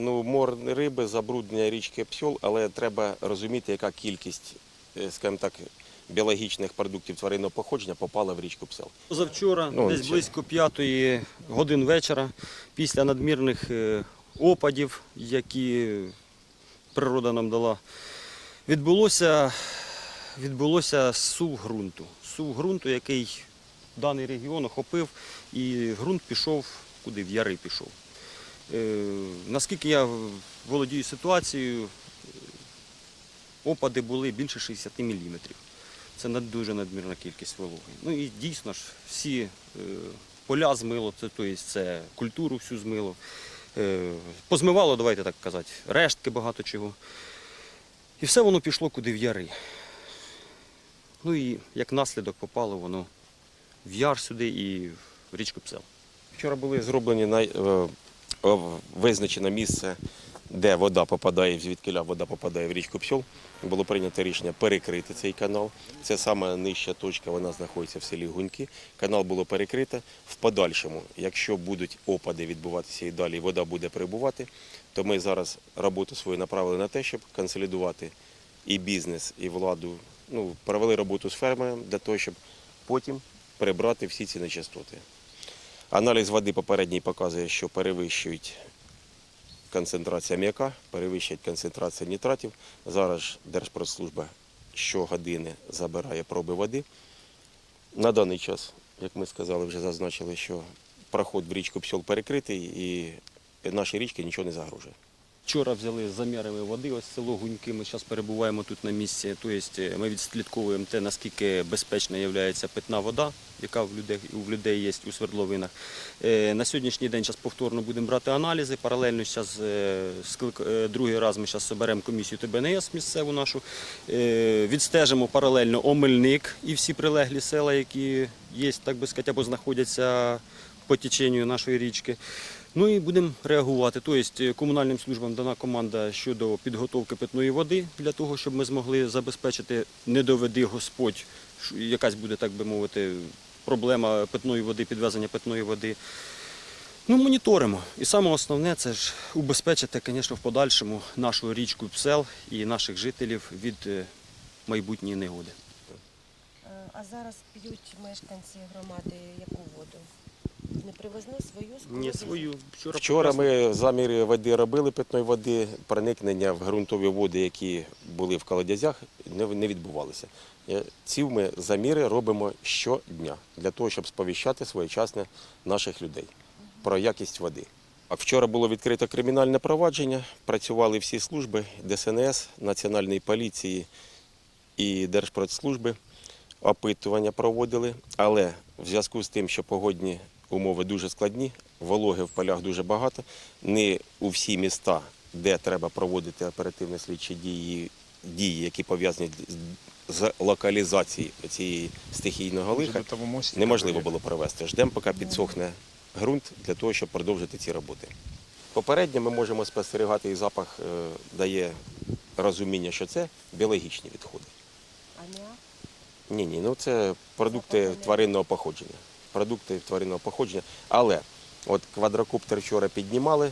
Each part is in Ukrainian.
Ну, мор риби, забруднення річки Псьол, але треба розуміти, яка кількість, е, скажімо так, біологічних продуктів тваринного походження попала в річку Псел. Позавчора, Ну, десь близько п'ятої годин вечора, після надмірних е, опадів, які природа нам дала, відбулося, відбулося сув ґрунту. Сув ґрунту, який даний регіон охопив, і ґрунт пішов куди? В яри пішов. Е, наскільки я володію ситуацією, опади були більше 60 міліметрів. Це над- дуже надмірна кількість вологи. Ну і дійсно ж всі е, поля змило, тобто це культуру всю змило. Е, позмивало, давайте так казати, рештки багато чого. І все воно пішло куди в яри. Ну і як наслідок попало воно в яр сюди і в річку Псел. Вчора були зроблені на, е, визначено місце, де вода попадає, звідки вода попадає в річку Псьол. Було прийнято рішення перекрити цей канал. Це саме нижча точка, вона знаходиться в селі Гуньки. Канал було перекрито. В подальшому, якщо будуть опади відбуватися і далі вода буде перебувати, то ми зараз роботу свою направили на те, щоб консолідувати і бізнес, і владу. Ну, провели роботу з фермером для того, щоб потім прибрати всі ці нечистоти. Аналіз води попередній показує, що перевищують концентрація м'яка, перевищують концентрацію нітратів. Зараз ж Держпродслужба щогодини забирає проби води. На даний час, як ми сказали, вже зазначили, що проход в річку Псьол перекритий і нашій річці нічого не загрожує. Вчора взяли замірами води, ось село Гуньки. Ми зараз перебуваємо тут на місці. Тобто ми відслідковуємо те, наскільки безпечна є питна вода, яка в людей, у людей є у свердловинах. Е, На сьогоднішній день зараз повторно будемо брати аналізи. Паралельно зараз другий раз ми зараз зберемо комісію ТБНС місцеву нашу. Е, Відстежимо паралельно Омельник і всі прилеглі села, які є, так би сказати, або знаходяться по теченню нашої річки. Ну і будемо реагувати. Тобто е, комунальним службам дана команда щодо підготовки питної води для того, щоб ми змогли забезпечити, не доведи Господь, якась буде, так би мовити, проблема питної води, підвезення питної води. Ну, моніторимо. І саме основне це ж убезпечити, звісно, в подальшому нашу річку Псел і наших жителів від е, майбутньої негоди. Е, А зараз п'ють мешканці громади яку воду? Не привезли свою з Ні, свою вчора. Вчора ми заміри води робили питної води, проникнення в ґрунтові води, які були в колодязях, не не відбувалося. Е, Ці ми заміри робимо щодня для того, щоб сповіщати своєчасно наших людей про якість води. А вчора було відкрито кримінальне провадження, працювали всі служби ДСНС, Національної поліції і Держпродслужби. Опитування проводили, але в зв'язку з тим, що погодні умови дуже складні, вологи в полях дуже багато, не у всі міста, де треба проводити оперативно слідчі дії, дії, які пов'язані з- з локалізацією цієї стихійного лиха, неможливо було провести. Ждемо, поки підсохне ґрунт для того, щоб продовжити ці роботи. Попередньо ми можемо спостерігати і запах е, дає розуміння, що це біологічні відходи. Аміак? Ні, ні, ну це продукти тваринного походження. Продукти тваринного походження. Але от квадрокоптер вчора піднімали,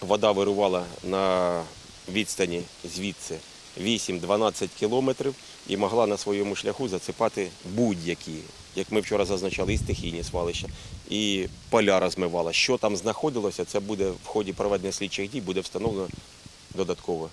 вода вирувала на відстані звідси 8-12 кілометрів і могла на своєму шляху зацепати будь-які, як ми вчора зазначали, і стихійні свалища, і поля розмивала. Що там знаходилося, це буде в ході проведення слідчих дій, буде встановлено додатково.